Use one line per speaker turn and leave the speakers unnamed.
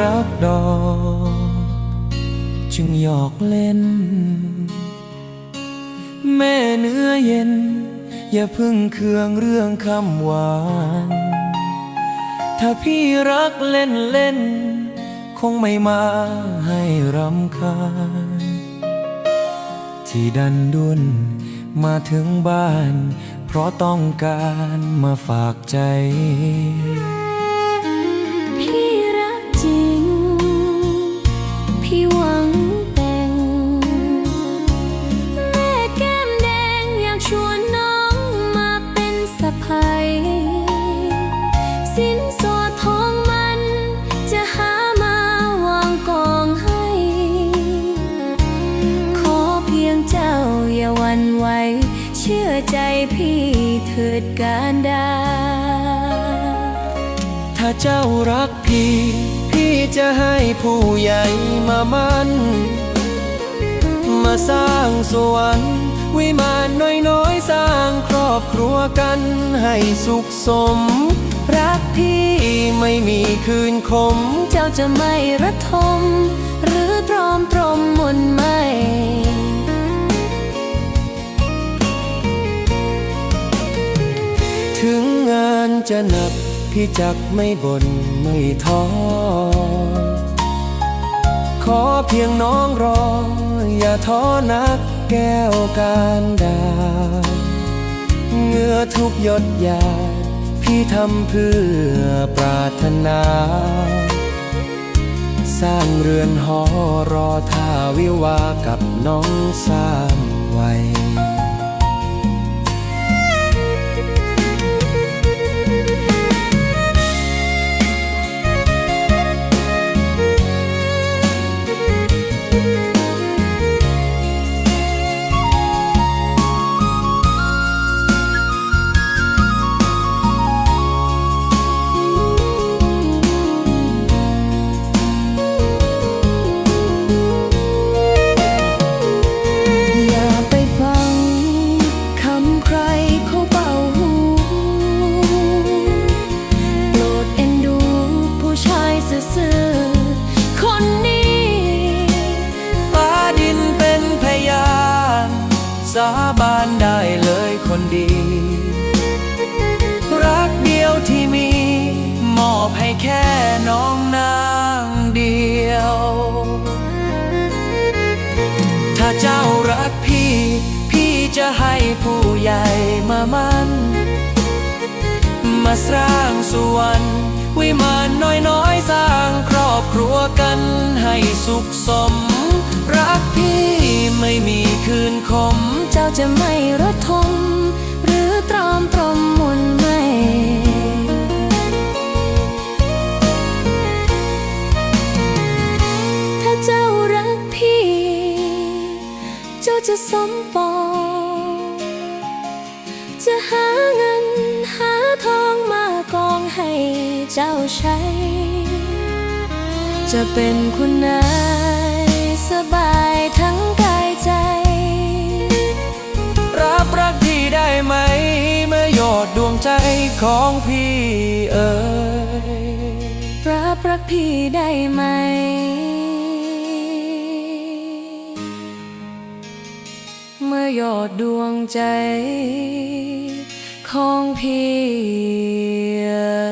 รักดอก จึงหยอกเล่น แม่เนื้อเย็น อย่าพึ่งเคืองเรื่องคำหวาน ถ้าพี่รักเล่นเล่น คงไม่มาให้รำคาญ ที่ดันดุนมาถึงบ้าน เพราะต้องการมาฝากใจ
ใจพี่เถิดการดา
ถ้าเจ้ารักพี่ พี่จะให้ผู้ใหญ่มามันมาสร้างสวรรค์วิมานน้อยๆ สร้างครอบครัวกันให้สุขสม รักพี่ไม่มีคืนคม
เจ้าจะไม่ระทม หรือตรอมตรมมนไม่
จะหนักพี่จักไม่บ่นไม่ท้อ ขอเพียงน้องรอ อย่าท้อนักแก้วการดาเงื่อทุกหยดยาพี่ทำเพื่อปรารถนา สร้างเรือนหอรอท่าวิวากับน้องสามวั สาบานได้เลยคนดี รักเดียวที่มี มอบให้แค่น้องนางเดียว ถ้าเจ้ารักพี่ พี่จะให้ผู้ใหญ่มามันมาสร้างสวรรค์วิมานน้อยๆ สร้างครอบครัวกันให้สุขสม รักพี่ไม่มี คืนคม
เจ้าจะไม่ระทมหรือตรอมตรมมนไม่ถ้าเจ้ารักพี่ เจ้าจะสมปองจะหาเงินหาทองมากองให้เจ้าใช้ จะเป็นคุณนายสบายทั้ง
ดดวงใจของพี่เอ๋ย
รับรักพี่ได้ไหม เมื่อหยอดดวงใจของพี่เอ๋ย